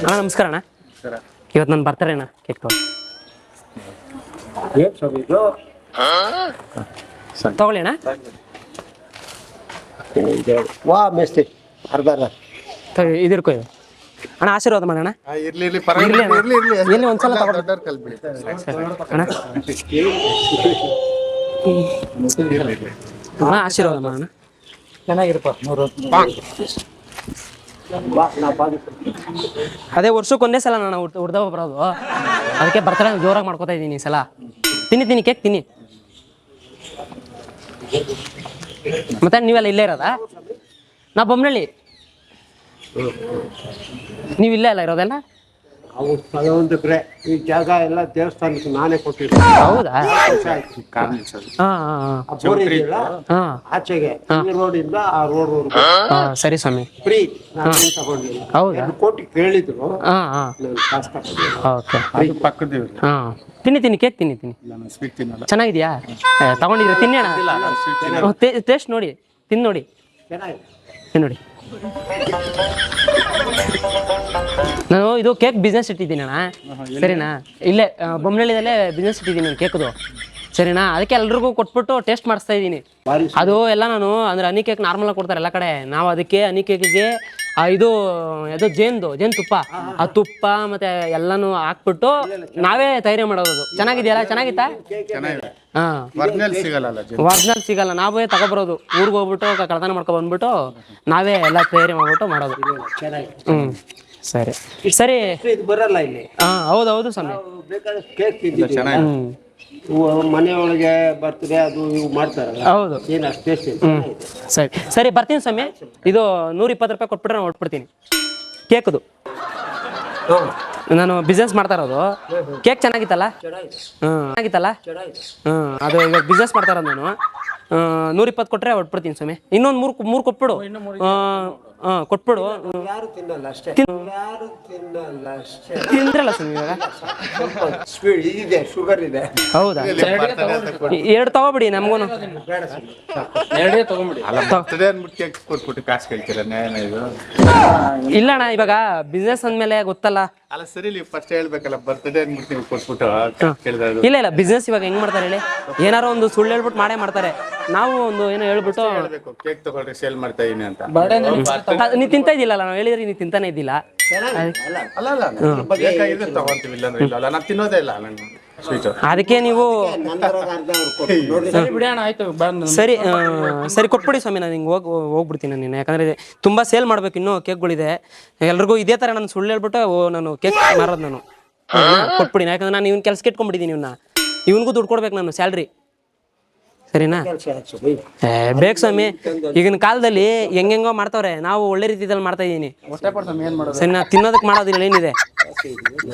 ಅಣ್ಣ ನಮಸ್ಕಾರ ಅಣ್ಣ. ಇವತ್ತು ನಾನು ಬರ್ತಾರೆ ಅಣ್ಣ ಕೇಕ್ ತಗೊಳ್ಳಿ. ಅಣ್ಣ. ವಾ ಮೇಸ್ತಿ ಅರ್ಧ ಅರ್ಧ. ಇದು ಇರ್ಕೊ ಇದು. ಅಣ್ಣ ಆಶೀರ್ವಾದ ಮಾಡೋಣ ಇರ್ಲಿ ಇರ್ಲಿ ಪರವಾಗಿಲ್ಲ ಇರ್ಲಿ ಅಣ್ಣ. ಇರ್ಲಿ ಇರ್ಲಿ ಎಲ್ಲಿ ಒಂದ್ಸಲ ಅಣ್ಣ. ಅಣ್ಣ ಆಶೀರ್ವಾದ ಮಾಡೋಣ ಚೆನ್ನಾಗಿರಪ್ಪ ನೂರು. ಅದೇ ವರ್ಷಕ್ಕೆ ಒಂದೇ ಸಲ ನಾನು ಹುಡ್ದವ ಬರೋದು. ಅದಕ್ಕೆ ಬರ್ತಾರೆ ಜೋರಾಗಿ ಮಾಡ್ಕೋತಾ ಇದ್ದೀನಿ ಈ ಸಲ. ತಿನ್ನಿ ತಿನ್ನಿ, ಕೇಕ್ ತಿನ್ನಿ. ಮತ್ತೆ ನೀವೆಲ್ಲ ಇಲ್ಲೇ ಇರೋದಾ? ನಾ ಬೊಮ್ಮನಳ್ಳಿ ನೀವು ಇಲ್ಲೇ ಅಲ್ಲ ಇರೋದಲ್ಲ? ಅವು ತಗೊಂಡಿದ್ರೆ ಈ ಜಾಗ ಎಲ್ಲ ದೇವಸ್ಥಾನಕ್ಕೆ ನಾನೇ ಕೊಟ್ಟಿದ್ದೆ ಹೌದಾ. ಹಾಂ ಹಾಂ ಆ ಬೋರ್ ಇದೆಯಲ್ಲ ಹಾಂ. ಆಚೆಗೆ ಈ ರೋಡಿಂದ ಆ ರೋಡ್ ಹಾಂ ಸರಿ ಸ್ವಾಮಿ. ಫ್ರೀ ನಾನು ತಗೊಂಡಿಲ್ಲ. ಹೌದಾ? ಎರಡು ಕೋಟಿ ಕೇಳಿದ್ರು. ಹಾಂ ಹಾಂ. ನಾನು ಕಾಸು ತಗೊಂಡಿಲ್ಲ. ಓಕೆ. ಅದು ಪಕ್ಕದ ಇವ್ರು. ಹಾಂ. ತಿನ್ನಿ ತಿನ್ನಿ ಕೇಕ್ ತಿನ್ನಿ ತಿನ್ನಿ. ಇಲ್ಲ, ನಾನು ಸ್ವೀಟ್ ತಿನ್ನಲ್ಲ. ಚೆನ್ನಾಗಿದ್ಯಾ? ಏ, ತಗೊಂಡಿದ್ರೆ ತಿನ್ನೋಣ ಟೇಸ್ಟ್ ನೋಡಿ ತಿನ್ನೋಡಿ ನೋಡಿ. ಚೆನ್ನಾಗಿದೆ. ತಿನ್ನೋಡಿ ನೋಡಿ. ನಾನು ಇದು ಕೇಕ್ ಬಿಸ್ನೆಸ್ ಇಟ್ಟಿದ್ದೀನಿ ಅಣ್ಣ. ಸರಿನಾ? ಇಲ್ಲೇ ಬೊಮ್ಮನಳ್ಳಿದಲ್ಲೇ ಬೊಮ್ಮನಹಳ್ಳಿದಲ್ಲೇ ಬಿಸ್ನೆಸ್ ಇಟ್ಟಿದ್ದೀನಿ ನಾನು ಕೇಕ್ದು. ಸರಿನಾ? ಅದಕ್ಕೆ ಎಲ್ರಿಗೂ ಕೊಟ್ಬಿಟ್ಟು ಟೇಸ್ಟ್ ಮಾಡಿಸ್ತಾ ಇದ್ದೀನಿ. ಅದು ಎಲ್ಲ ನಾನು ಅಂದ್ರೆ ಹನಿ ಕೇಕ್ ನಾರ್ಮಲಾಗಿ ಕೊಡ್ತಾರೆ ಎಲ್ಲ ಕಡೆ. ನಾವು ಅದಕ್ಕೆ ಹನಿ ಕೇಕಿಗೆ ಆ ಇದು ಅದು ಜೇನ್ದು ಜೇನ್ ತುಪ್ಪ. ಆ ತುಪ್ಪ ಮತ್ತೆ ಎಲ್ಲಾನು ಹಾಕ್ಬಿಟ್ಟು ನಾವೇ ತಯಾರಿ ಮಾಡೋದು. ಚೆನ್ನಾಗಿದೆಯಲ್ಲ? ಚೆನ್ನಾಗಿತ್ತಾ? ಚೆನ್ನಾಗಿದೆ. ಹಾ. ಒರಿಜಿನಲ್ ಸಿಗಲ್ಲ ಜನ? ಒರಿಜಿನಲ್ ಸಿಗಲ್ಲ. ನಾವೇ ತಗೊಬರೋದು. ಊರಿಗೆ ಹೋಗ್ಬಿಟ್ಟು ಕಳ್ತನ ಮಾಡ್ಕೊ ಬಂದ್ಬಿಟ್ಟು ನಾವೇ ಎಲ್ಲ ತಯಾರಿ ಮಾಡ್ಬಿಟ್ಟು ಮಾಡೋದು. ಹ್ಮ್. ಸರಿ. ಸರಿ. ಇದು ಬರಲ್ಲ ಇಲ್ಲಿ. ಹಾ ಹೌದು ಹೌದು ಸ್ವಾಮಿ ಮನೆಯೊಳಗೆ ಬರ್ತದೆ ಅದು ಇವು ಮಾಡ್ತಾರಲ್ಲ? ಹೌದು. ಏನು ಅಷ್ಟು ಟೇಸ್ಟ್ ಸರಿ. ಸರಿ ಬರ್ತೀನಿ ಸ್ವಾಮಿ. ಇದು ನೂರ ಇಪ್ಪತ್ತು ರೂಪಾಯಿ ಕೊಟ್ಬಿಟ್ರೆ ನಾನು ಹೊಟ್ಬಿಡ್ತೀನಿ ಕೇಕದು. ನಾನು ಬಿಸ್ನೆಸ್ ಮಾಡ್ತಾ ಇರೋದು. ಕೇಕ್ ಚೆನ್ನಾಗಿತ್ತಲ್ಲ? ಹ್ಞೂ ಚೆನ್ನಾಗಿತ್ತಲ್ಲ? ಹ್ಞೂ ಅದು ಇವಾಗ ಬಿಸ್ನೆಸ್ ಮಾಡ್ತಾ ಇರೋದು ನಾನು. ನೂರ ಇಪ್ಪತ್ತು ಕೊಟ್ರೆ ಹೊಟ್ಬಿಡ್ತೀನಿ ಸ್ವಾಮಿ. ಇನ್ನೊಂದು ಮೂರು ಮೂರು ಕೊಟ್ಬಿಡು. ಹಾಂ ಕೊಟ್ಬಿಡು. ಯಾರು ತಿನ್ನಲ್ಲ ಅಷ್ಟೇ. ಯಾರು ತಿನ್ನಲ್ಲ ಅಷ್ಟೇ. ತಿಂದ್ರಲ್ಲ ಸ್ವಾಮಿ ಇವಾಗ? ಸ್ವಲ್ಪ ಸ್ವೀಟ್ ಇದಿದೆ ಶುಗರ್ ಇದೆ. ಹೌದಾ? ಎರಡು ತಗೋಬಿಡಿ ನಮಗೂ ಬೇಡ ಸ್ವಾಮಿ. ಅಲ್ಲ ಬರ್ತದೆ ಅಂದ್ಬಿಟ್ಟು ಕೇಕ್ ಕೊಟ್ಬಿಟ್ಟು ಕಾಸು ಕೇಳ್ತೀರ? ನ್ಯಾಯನ ಇದು. ಇಲ್ಲ ಅಣ್ಣ ಇವಾಗ ಬಿಸ್ನೆಸ್ ಅಂದ್ಮೇಲೆ ಗೊತ್ತಲ್ಲ. ಅಲ್ಲ ಸರಿ ನೀವು ಫಸ್ಟ್ ಹೇಳ್ಬೇಕಲ್ಲ ಬರ್ತಡೇ ಅಂದ್ಬಿಟ್ಟು ನೀವು ಕೊಟ್ಬಿಟ್ಟು ಕೇಳಿದ್ರೆ ಇಲ್ಲ ಇಲ್ಲ ಬಿಸ್ನೆಸ್ ಇವಾಗ ಹೆಂಗ್ ಮಾಡ್ತಾರೆ ಹೇಳಿ? ಏನಾರೋ ಒಂದು ಸುಳ್ಳು ಹೇಳ್ಬಿಟ್ಟು ಮಾಡೇ ಮಾಡ್ತಾರೆ. ನಾವು ಒಂದು ಏನೋ ಹೇಳ್ಬಿಟ್ಟು ಹೇಳ್ಬೇಕು. ಕೇಕ್ ತಗೊಳ್ರಿ ಸೇಲ್ ಮಾಡ್ತಾ ಇದೀನಿ ಅಂತ. ನೀ ತಿಂತಾ ಇದ್ದಿಲ್ಲಲ್ಲ ನಾವು ಹೇಳಿದ್ರೆ ನೀ ತಿಂತಾನೆ ಇದ್ದಿಲ್ಲ ಅಲ್ಲ ಅಲ್ಲ ಬೇಕಾಗಿದ್ರೆ ತಗೊಂತೀವಿ ಇಲ್ಲ ಅಂದ್ರೆ ಇಲ್ಲ ಅಲ್ಲ ನಾನು ತಿನ್ನೋದೇ ಇಲ್ಲ ನಾನು ಸ್ವೀಟ್ ಅದಕ್ಕೆ ನೀವು ಕೊಟ್ಟು ನೋಡ್ರಿ ಸರಿ ಆ, ಸರಿ ಕೊಟ್ಬಿಡಿ ಸ್ವಾಮಿ ನಾನು ಹಿಂಗೆ ಹೋಗಿ ಹೋಗ್ಬಿಡ್ತೀನಿ ನಾನು ಯಾಕಂದ್ರೆ ತುಂಬಾ ಸೇಲ್ ಮಾಡ್ಬೇಕು ಇನ್ನೂ ಕೇಕ್ಗಳಿದೆ. ಎಲ್ರಿಗೂ ಇದೇ ಥರ ನಾನು ಸುಳ್ಳು ಹೇಳ್ಬಿಟ್ಟು ಓ, ನಾನು ಕೇಕ್ ಮಾರೋದು ನಾನು. ಕೊಟ್ಬಿಡಿ. ಯಾಕಂದ್ರೆ ನಾನು ಇವ್ನ ಕೆಲ್ಸಕ್ಕೆ ಇಟ್ಕೊಂಡ್ಬಿಟ್ಟಿದ್ದೀನಿ ಇವನ್ನ ಇವನಿಗೂ ದುಡ್ಡು ಕೊಡ್ಬೇಕು ನಾನು ಸ್ಯಾಲ್ರಿ. ಸರಿನಾ? ಏ, ಬೇಕು ಸ್ವಾಮಿ ಈಗಿನ ಕಾಲದಲ್ಲಿ ಹೆಂಗೆಂಗೋ ಮಾಡ್ತಾವ್ರೆ. ನಾವು ಒಳ್ಳೆ ರೀತಿಯಲ್ಲಿ ಮಾಡ್ತಾ ಇದೀನಿ. ಸರಿ ನಾ ತಿನ್ನೋದಕ್ಕೆ ಮಾಡೋದಿಲ್ಲ ಏನಿದೆ?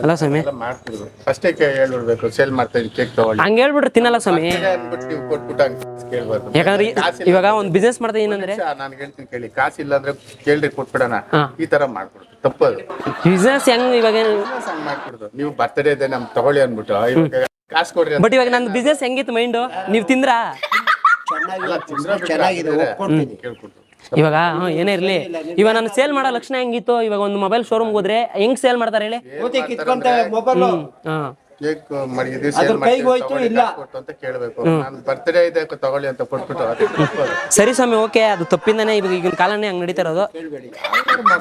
ಅಲ್ಲ ಸ್ವಾಮಿ? ಎಲ್ಲ ಮಾಡ್ತಿದ್ರು. ಫಸ್ಟೇ ಹೇಳ್ಬಿಡ್ಬೇಕು ಸೇಲ್ ಮಾಡ್ತಾ ಇದೀನಿ ಕೇಕ್ ತಗೊಳ್ಳಿ. ಹಂಗೆ ಹೇಳ್ಬಿಟ್ರೆ ತಿನ್ನಲ್ಲ ಸ್ವಾಮಿ. ಅಂದ್ಬಿಟ್ಟು ನೀವು ಕೊಟ್ಬಿಟ್ಟು ಹಂಗೆ ಕೇಳ್ಬಾರ್ದು. ಯಾಕಂದ್ರೆ ಈ- ಇವಾಗ ಒಂದು ಬಿಸ್ನೆಸ್ ಮಾಡ್ತಾ ಇದೀನಿ ಅಂದ್ರೆ ನಾನು ಹೇಳ್ತೀನಿ ಕೇಳಿ. ಕಾಸಿಲ್ಲ ಅಂದ್ರೆ ಕೇಳ್ರಿ ಕೊಟ್ಬಿಡೋಣ. ಹಾ. ಈ ತರ ಮಾಡ್ಕೊಡ್ತು ತಪ್ಪದು. ಬಿಸ್ನೆಸ್ ಹೆಂಗ್ ಇವಾಗ ಹಂಗ್ ನೀವು ಬರ್ತಡೇ ಇದೆ ನಮ್ ತಗೊಳ್ಳಿ ಅನ್ಬಿಟ್ಟು ಇವಾಗ ಕಾಸು ಕೊಡ್ರಿ ಬಟ್ ಇವಾಗ ನನ್ನ ಬಿಸ್ನೆಸ್ ಹೆಂಗಿತ್ತು ಮೈಂಡು ನೀವು ತಿಂದ್ರಾ? ಚೆನ್ನಾಗಿದೆ ಇವಾಗ ಹ್ಮ್, ಏನೇ ಇರ್ಲಿ. ಇವಾಗ ನಾನು ಸೇಲ್ ಮಾಡೋ ಲಕ್ಷಣ ಹೆಂಗಿತ್ತು? ಇವಾಗ ಒಂದು ಮೊಬೈಲ್ ಶೋರೂಮ್ ಹೋದ್ರೆ ಹೆಂಗ್ ಸೇಲ್ ಮಾಡ್ತಾರೆ ಹೇಳಿ? ಮೂತಿ ಕಿತ್ಕೊಂತ ಮೊಬೈಲ್ ಹಾ. ಕೇಕ್ ಮಾಡಿದ್ವಿ ಅದ್ರ ಸೇಲ್ ಕೈಗೆ ಹೋಯ್ತು, ಇಲ್ಲ. ಕೊಟ್ಟು ಅಂತ ಕೇಳ್ಬೇಕು. ನಾನು ಬರ್ತಡೇ ಇದೆ ತಗೊಳ್ಳಿ ಅಂತ ಕೊಟ್ಬಿಟ್ಟು ಅದು ತಪ್ಪದು. ಸರಿ ಸ್ವಾಮಿ ಓಕೆ. ಅದು ತಪ್ಪಿಂದಾನೆ ಇವಾಗ ಈಗ ಕಾಲನೇ ಹಂಗ್ ನಡೀತಾ ಇರೋದು.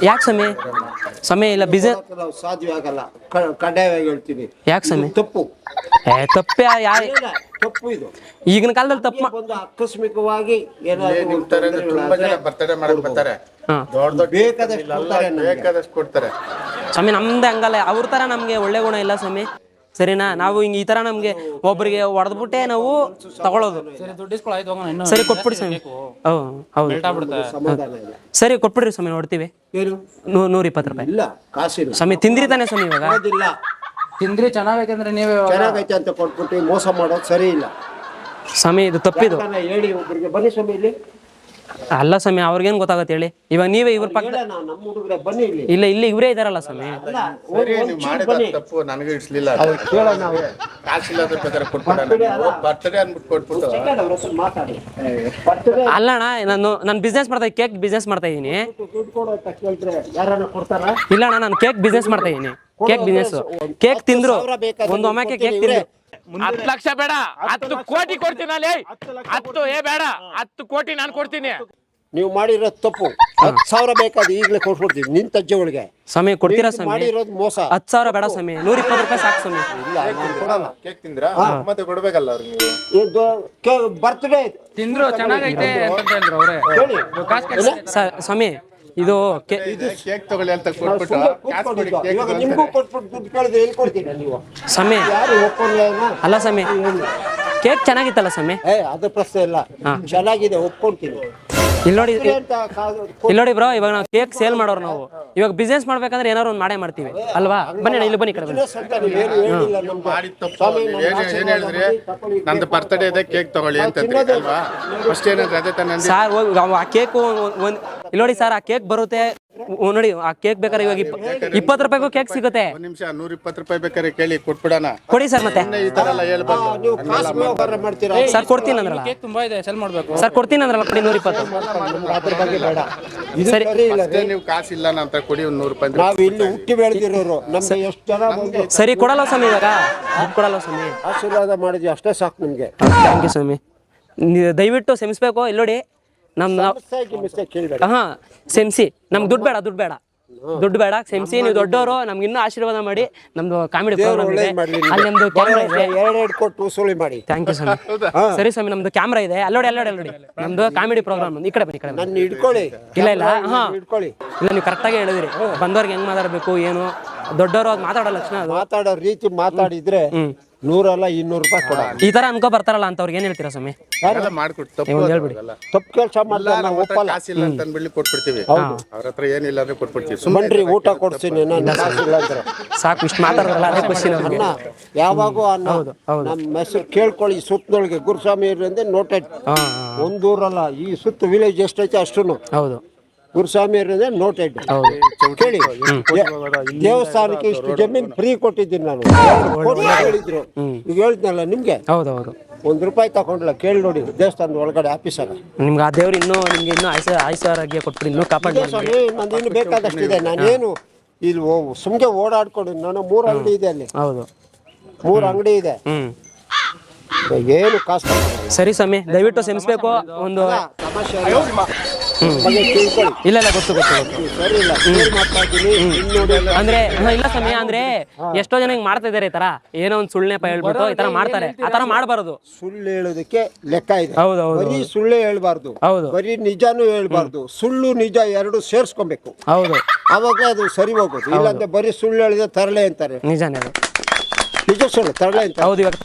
ಯಾಕೆ ಸ್ವಾಮಿ? ಸ್ವಾಮಿ ಇಲ್ಲ ಬಿಸ್ನೆಸ್ ನಾವು ಸಾಧ್ಯ ಆಗಲ್ಲ. ಕ- ಕಡ್ಡಾಯವಾಗಿ ಹೇಳ್ತೀನಿ. ಯಾಕೆ ಸ್ವಾಮಿ? ತಪ್ಪು. ಏ ತಪ್ಪೇ ಯಾ ಇಲ್ಲ, ತಪ್ಪು ಇದು. ಈಗಿನ ಕಾಲದಲ್ಲಿ ತಪ್ಪು ಮಾ- ಒಂದು ಆಕಸ್ಮಿಕವಾಗಿ ಏ, ಏನಾದ್ರು ನಿಮ್ ತರ ತುಂಬಾ ಜನ ಬರ್ತಡೇ ಮಾಡಕ್ ಬರ್ತಾರೆ. ಹಾ. ದೊಡ್ಡ ದೊಡ್ಡ ಬೇಕಾದಷ್ಟು ಇಲ್ಲೆಲ್ಲ ಕೊಡ್ತಾರೆ ನಮ್ಗೆ. ಬೇಕಾದಷ್ಟು ಕೊಡ್ತಾರೆ. ಸ್ವಾಮಿ ನಮ್ದೆ ಹಂಗಲ್ಲ. ಅವ್ರ ತರ ನಮ್ಗೆ ಒಳ್ಳೆ ಗುಣ ಇಲ್ಲ ಸ್ವಾಮಿ. ಸರಿನಾ? ನಾವು ಹಿಂಗ್ ಈ ತರ ನಮ್ಗೆ ಒಬ್ಬರಿಗೆ ಹೊಡೆದ್ಬಿಟ್ಟೆ ನಾವು ತಗೊಳ್ಳೋದು ಸರಿ ಕೊಟ್ಬಿಡಿ ಸ್ವಾಮಿ. ಹೌದು ಹೌದು. ಸಮಾಧಾನ ಇಲ್ಲ. ಸರಿ ಕೊಟ್ಬಿಡ್ರಿ ಸ್ವಾಮಿ ನೋಡ್ತೀವಿ. ಏನು? ನೂ ನೂರ ಇಪ್ಪತ್ತು ರೂಪಾಯಿ. ಇಲ್ಲ ಕಾಸಿಲ್ಲ. ಸ್ವಾಮಿ ತಿಂದ್ರಿ ತಾನೆ ಸ್ವಾಮಿ ಇವಾಗ? ತಿಂದ್ರಿ ಚೆನ್ನಾಗೈತೆ ನೀವೇ ಚೆನ್ನಾಗೈತೆ ಅಂತ ಕೊಟ್ಬಿಟ್ಟು ಮೋಸ ಮಾಡೋದು ಸರಿ ಇಲ್ಲ. ಸ್ವಾಮಿ ಇದು ತಪ್ಪಿದು. ಯಾಕಂದ್ರೆ ಹೇಳಿ ಒಬ್ಬರಿಗೆ ಬನ್ನಿ ಸ್ವಾಮಿ ಇಲ್ಲಿ. ಅಲ್ಲ ಸ್ವಾಮಿ ಅವ್ರಿಗೇನ್ ಗೊತ್ತಾಗತ್ತೆ ಹೇಳಿ? ಇವಾಗ ನೀವೇ ಇವ್ರ ಪಕ್ಕ ಇಲ್ಲ ನಾ- ನಮ್ಮ ಹುಡುಗರೆ ಬನ್ನಿ ಇಲ್ಲಿ. ಇಲ್ಲ ಇಲ್ಲಿ ಇವರೇ ಇದಾರಲ್ಲ ಸ್ವಾಮಿ. ಅಲ್ಲ ಸರಿ ಒಂದ್ ನೀವು ಚೂರು ಮಾಡಿದ ಬನ್ನಿ. ತಪ್ಪು ನನಗೆ ಇಡ್ಸ್ಲಿಲ್ಲ. ಅವ್ರು ಕೇಳೋಣ ನಾವು ಕಾಸಿಲ್ಲದ ಬೇಕಾದ್ರೆ ಕೊಟ್ಬಿಡೋಣ ಬರ್ತಡೇ ಅಂದ್ಬಿಟ್ಟು ಕೊಟ್ಬಿಟ್ಟು. ಸೆಕೆಂಡ್ ಅವ್ರ ಹತ್ರ ಮಾತಾಡಿ. ಬರ್ತದೆ ಅಲ್ಲ ಅಣ್ಣ ನಾನು ನಾನು ಬಿಸ್ನೆಸ್ ಮಾಡ್ತಾ ಕೇಕ್ ಬಿಸ್ನೆಸ್ ಮಾಡ್ತಾ ಇದ್ದೀನಿ. ದುಡ್ಡು ಕೊಡು ಅಂತ ಕೇಳಿದ್ರೆ ಯಾರನ್ನ ಕೊಡ್ತಾರ? ಇಲ್ಲ ಅಣ್ಣ ನಾನು ಕೇಕ್ ಬಿಸ್ನೆಸ್ ಮಾಡ್ತಾ ಇದ್ದೀನಿ. ಕೇಕ್ ಬಿಸ್ನೆಸ್ ಕೇಕ್ ತಿಂದ್ರು. ಒಂದು ಒಮ್ಮೆಕೆ ಕೇಕ್ ತಿಂದ್ರು. ಹತ್ತು ಲಕ್ಷ ಬೇಡ. ಹತ್ತು ಕೋಟಿ ಕೊಡ್ತೀನಿ. ಅಲ್ಲಿ ಹತ್ತು ಏ ಬೇಡ. ಹತ್ತು ಕೋಟಿ ನಾನು ಕೊಡ್ತೀನಿ. ನೀವು ಮಾಡಿರೋ ತಪ್ಪು. ಹತ್ತು ಸಾವಿರ ಬೇಕಾದ ಈಗಲೇ ಕೊಟ್ಬಿಡ್ತೀವಿ ನಿನ್ ಒಳಗೆ. ಸಮಯ ಕೊಡ್ತೀರಾ ಸ್ವಾಮಿ ಮಾಡಿರೋದು ಮೋಸ. ಹತ್ತು ಸಾವಿರ ಬೇಡ ಸಮಯ. ನೂರ ಇಪ್ಪತ್ತು ರೂಪಾಯಿ ಸಾಕು ಸಮಯ. ಇಲ್ಲ ನಾನು ಕೊಡಲ್ಲ. ಕೇಕ್ ತಿಂದ್ರಾ? ಮತ್ತೆ ಕೊಡ್ಬೇಕಲ್ಲ ಅವ್ರಿಗೆ ನೀವು? ಬರ್ತ್ಡೇ ತಿಂದ್ರು ಚೆನ್ನಾಗೈತೆ ಅಂತ ಹೇಳಿದ್ರು ಅವ್ರೆ. ಹೇಳಿ ಸ- ಸ್ವಾಮಿ ಇದು ಸಮಯ ಕೇಕ್ ತಗೊಳ್ಳಿ ಅಂತ ನಾವು ಕೊಟ್ಬಿಟ್ಟು ಸುಮ್ನೆ ಕೊಡಿ ಕೇಕ್ ಇವಾಗ ನಿಮ್ಗೂ ಕೊಟ್ಬಿಟ್ಟು ದುಡ್ಡು ಕೇಳಿದ್ರೆ ಎಲ್ಲಿ ಕೊಡ್ತೀರಾ ನೀವು? ಸ್ವಾಮಿ ಯಾರು ಒಪ್ಕೊಂಡಿಲ್ಲ ಅಲ್ಲ ಸಮಯ ಕೇಕ್ ಚೆನ್ನಾಗಿತ್ತಲ್ಲ ಸಮಯ ಏ ಅದು ಪ್ರಶ್ನೆ ಇಲ್ಲ. ಚೆನ್ನಾಗಿದೆ ಒಪ್ಕೊಂತೀನಿ. ಇಲ್ಲಿ ನೋಡಿ ಅಂತ ಇಲ್ಲಿ ನೋಡಿ ಬ್ರೋ ಇವಾಗ ನಾವು ಕೇಕ್ ಸೇಲ್ ಮಾಡೋರು ನಾವು. ಇವಾಗ ಬಿಸ್ನೆಸ್ ಮಾಡ್ಬೇಕಂದ್ರೆ ಏನಾರು ಒಂದು ಮಾಡೇ ಮಾಡ್ತೀವಿ. ಅಲ್ವಾ? ಬನ್ನಿ ಅಣ್ಣ, ಇಲ್ಲಿ ಬನ್ನಿ ಈ ಕಡೆ ಬನ್ನಿ. business ನೀವು ಏನು ಹೇಳಿಲ್ಲ ನಮ್ಗೆ. ಮಾಡಿದ ತಪ್ಪು. ಸ್ವಾಮಿ, ನೀವು ಏನ್ ಏನ್ ಹೇಳಿದ್ರಿ? ಮಾಡಿ ತಕೊಳ್ಳಿ. ನಂದು ಬರ್ತಡೇ ಇದೆ ಕೇಕ್ ತಗೊಳ್ಳಿ ಅಂತ ಅಲ್ವಾ? ಫಸ್ಟ್ ಏನಂದ್ರೆ ಅದೇ ತಾನೇ ಅಂದಿದ್ದು? ಸಾರ್ ಹೋಗಿ ಆ ಕೇಕ್ ಒಂದು ಇಲ್ಲಿ ನೋಡಿ ಸರ್ ಆ ಕೇಕ್ ಬರುತ್ತೆ. ನೋಡಿ ಆ ಕೇಕ್ ಬೇಕಾದ್ರೆ ಇವಾಗ ಇಪ್ಪತ್ತು ರೂಪಾಯಿಗೂ ಕೇಕ್ ಸಿಗುತ್ತೆ. ಒಂದ್ ನಿಮಿಷ ನೂರ ಇಪ್ಪತ್ತು ರೂಪಾಯಿ ಬೇಕಾದ್ರೆ ಕೇಳಿ ಕೊಟ್ಬಿಡೋಣ. ಕೊಡಿ ಸರ್ ಮತ್ತೆ. ಸುಮ್ನೆ ಈ ತರ ಎಲ್ಲ ಹೇಳ್ಬಾರ್ದು. ಮಾಡ್ತೀರಾ? ಸರ್ ಕೊಡ್ತೀನಿ ಅಂದ್ರಲ್ಲ. ಕೇಕ್ ತುಂಬಾ ಇದೆ ಸೆಲ್ ಮಾಡ್ಬೇಕು. ಸರ್ ಕೊಡ್ತೀನಿ ಅಂದ್ರಲ್ಲ ಕೊಡಿ ನೂರ ಇಪ್ಪತ್ತು ಅದ್ರ ಬಗ್ಗೆ ಬೇಡ. ಇದು ಸರಿ. ಇಲ್ಲ ಅದೇ ನೀವು ಕಾಸು ಇಲ್ಲ ಅಂತ ಕೊಡಿ ಒಂದ್ ನೂರು ರೂಪಾಯಿ. ಅಂದ್ರೆ ನಾವು ಇಲ್ಲಿ ಹುಟ್ಟಿ ಬೆಳೆದಿರೋರು. ನಮ್ಗೆ ಎಷ್ಟು ಜನ ಬಂದು ಸರಿ ಕೊಡಲ್ಲ ಸ್ವಾಮಿ ಇವಾಗ. ದುಡ್ಡು ಕೊಡಲ್ಲ ಸ್ವಾಮಿ. ಆಶೀರ್ವಾದ ಮಾಡಿದ್ವಿ ಅಷ್ಟೇ ಸಾಕು ನಿಮ್ಗೆ. ಥ್ಯಾಂಕ್ ಯು ಸ್ವಾಮಿ. ನೀವು ದಯವಿಟ್ಟು ಕ್ಷಮಿಸ್ಬೇಕು. ಇಲ್ಲಿ ನೋಡಿ ನಮ್ಮ ಹಾ ಸೆಮ್ಸಿ ನಮ್ಗೆ ದುಡ್ಡು ಬೇಡ ದುಡ್ಡು ಬೇಡ. ದುಡ್ಡು ಬೇಡ ಸೆಮ್ಸಿ ನೀವು ದೊಡ್ಡವರು ನಮ್ಗೆ ಇನ್ನೂ ಆಶೀರ್ವಾದ ಮಾಡಿ ನಮ್ದು ಕಾಮಿಡಿ ಪ್ರೋಗ್ರಾಮ್ ಇದೆ ಒಳ್ಳೇದು ಮಾಡ್ಲಿ ಅಲ್ಲಿ ನಮ್ದು ಕ್ಯಾಮ್ರಾ ಇದೆ. ಎರಡೆರಡು ಕೊಟ್ಟು ವಸೂಲಿ ಮಾಡಿ. ಥ್ಯಾಂಕ್ ಯು ಸ್ವಾಮಿ. ಸರಿ ಸ್ವಾಮಿ ನಮ್ದು ಕ್ಯಾಮ್ರಾ ಇದೆ. ಅಲ್ಲೋಡಿ ಅಲ್ಲೋಡಿ ಅಲ್ಲೋಡಿ. ನಮ್ದು ಕಾಮಿಡಿ ಪ್ರೋಗ್ರಾಮ್ ಈ ಕಡೆ ಬನ್ನಿ ಈ ಕಡೆ ಬನ್ನಿ. ನನ್ನ ಹಿಡ್ಕೊಳ್ಳಿ. ಇಲ್ಲ ಇಲ್ಲ. ಹಾ. ಹಿಡ್ಕೊಳ್ಳಿ. ಇಲ್ಲ ನೀವು ಕರೆಕ್ಟಾಗಿ ಹೇಳಿದ್ರಿ. ಬಂದವ್ರಿಗೆ ಹೆಂಗ್ ಮಾತಾಡಬೇಕು ಏನು? ದೊಡ್ಡವರು ಅದು ಮಾತಾಡೋ ಲಕ್ಷಣ ಅದು. ಮಾತಾಡೋ ರೀತಿ ಮಾತಾಡಿದ್ರೆ ನೂರಲ್ಲ ಇನ್ನೂರು ರೂಪಾಯಿ ಕೊಡ. ಈ ತರ ಅನ್ಕೋ ಬರ್ತಾರಲ್ಲ ಅಂತ ಅವ್ರಿಗೆ ಏನ್ ಹೇಳ್ತೀರಾ ಸ್ವಾಮಿ? ಮಾಡ್ಕೊಟ್ಟು ತಪ್ಪು ಹೇಳ್ಬಿಡಿ. ತಪ್ಪು ಕೆಲಸ ನಾವು ಒಪ್ಪಲ್ಲ. ಕಾಸಿಲ್ಲ ಅಂತ ಅಂದ್ಬಿಡ್ಲಿ ಕೊಟ್ಬಿಡ್ತೀವಿ. ಅವ್ರ ಹತ್ರ ಏನಿಲ್ಲ ಅಂದ್ರೆ ಕೊಟ್ಬಿಡ್ತೀವಿ. ಸುಮ್ಮನೆ ಬನ್ರಿ ಊಟ ಕೊಡ್ತೀನಿ ನಾನು ಕಾಸಿಲ್ಲ ಅಂದ್ರೆ. ಸಾಕು ಇಷ್ಟು ಮಾತಾಡೋದಲ್ಲ ಅದೇ ಖುಷಿ ನಮಗೆ. ಅನ್ನ ಯಾವಾಗೂ ಅನ್ನ ನಮ್ಮ ಹೆಸರು ಕೇಳ್ಕೊಳ್ಳಿ ಸುತ್ತದೊಳಗೆ ಗುರುಸ್ವಾಮಿ ಇರಂದ್ರೆ ನೋಟೆಡ್ ಒಂದೂರಲ್ಲ ಈ ಸುತ್ತ ವಿಲೇಜ್ ಎಷ್ಟೈತೆ ಅಷ್ಟು ಹೌದು. ಗುರುಸ್ವಾಮಿ ಅಂದ್ರೆ ನೋಟ್ ಹೌದು. ಕೇಳಿ. ದೇವಸ್ಥಾನಕ್ಕೆ ಇಷ್ಟು ಜಮೀನ್ ಫ್ರೀ ಕೊಟ್ಟಿದ್ದೀನಿ ನಾನು. ಹೇಳಿದ್ರು. ಈಗ ಹೇಳ್ತೀನಲ್ಲ ನಿಮ್ಗೆ? ಹೌದು ಹೌದು ಒಂದ್ ರೂಪಾಯಿ ತಗೊಂಡ್ಲ? ಕೇಳಿ ನೋಡಿ ದೇವಸ್ಥಾನದ ಒಳಗಡೆ ಆಫೀಸಾಗ ನಿಮ್ಗೆ ಆ ದೇವ್ರು ಇನ್ನೂ ನಿಮ್ಗೆ ಇನ್ನೂ ಆಯ್ಸ ಆಯ್ಸಾರಾಗಿ ಆರೋಗ್ಯ ಕೊಟ್ಬಿಡಿ ಇನ್ನೂ ಕಾಪಾಡಿ ಇದೆ ಸ್ವಾಮಿ ನಂದು ಇನ್ನು ಬೇಕಾದಷ್ಟಿದೆ. ನಾನೇನು ಇಲ್ಲಿ ಓ- ಸುಮ್ಗೆ ಓಡಾಡ್ಕೊಂಡು ನಾನು ಮೂರು ಅಂಗಡಿ ಇದೆ ಅಲ್ಲಿ. ಹೌದು. ಮೂರು ಅಂಗಡಿ ಇದೆ. ಹ್ಮ್. ಏನು ಕಾಸ್ಟ್. ಸರಿ ಸ್ವಾಮಿ ದಯವಿಟ್ಟು ಕ್ಷಮಿಸ್ಬೇಕು. ಒಂದು. ಬಗ್ಗೆ ತಿಳ್ಕೊಳ್ಳಿ ಇಲ್ಲ ಇಲ್ಲ ಗೊತ್ತು ಗೊತ್ತು ಗೊತ್ತು. ನೀವು ಸರಿ ಇಲ್ಲ ಕೇಳಿ ಮಾತಾಡ್ತೀನಿ. ಇನ್ನು ನೋಡಿ ಎಲ್ಲ ಅಂದ್ರೆ ಹಾ, ಇಲ್ಲ ಸಮಯ ಅಂದ್ರೆ ಎಷ್ಟೋ ಜನ ಹಿಂಗ್ ಮಾಡ್ತಾ ಇದಾರೆ ಈ ತರ. ಏನೋ ಒಂದ್ ಸುಳ್ಳೆ ಪ ಹೇಳ್ಬಿಟ್ಟು ಈ ತರ ಮಾಡ್ತಾರೆ. ಆ ತರ ಮಾಡಬಾರದು. ಸುಳ್ಳು ಹೇಳೋದಕ್ಕೆ ಲೆಕ್ಕ ಇದೆ. ಹೌದು, ಹೌದು, ಬರೀ ಸುಳ್ಳೇ ಹೇಳ್ಬಾರ್ದು. ಹೌದು. ಬರೀ ನಿಜಾನು ಹೇಳ್ಬಾರ್ದು. ಸುಳ್ಳು ನಿಜ ಎರಡು ಸೇರ್ಸ್ಕೊಬೇಕು. ಹೌದು. ಅವಾಗ ಅದು ಸರಿ ಹೋಗೋದು. ಇಲ್ಲಾಂದ್ರೆ ಬರೀ ಸುಳ್ಳು ಹೇಳಿದ್ರೆ ತರಲೆ ಅಂತಾರೆ. ನಿಜಾನೇ ಅದು. ನಿಜ ಸುಳ್ಳು ತರಲೆ ಅಂತ ಹೌದು ಇವಾಗ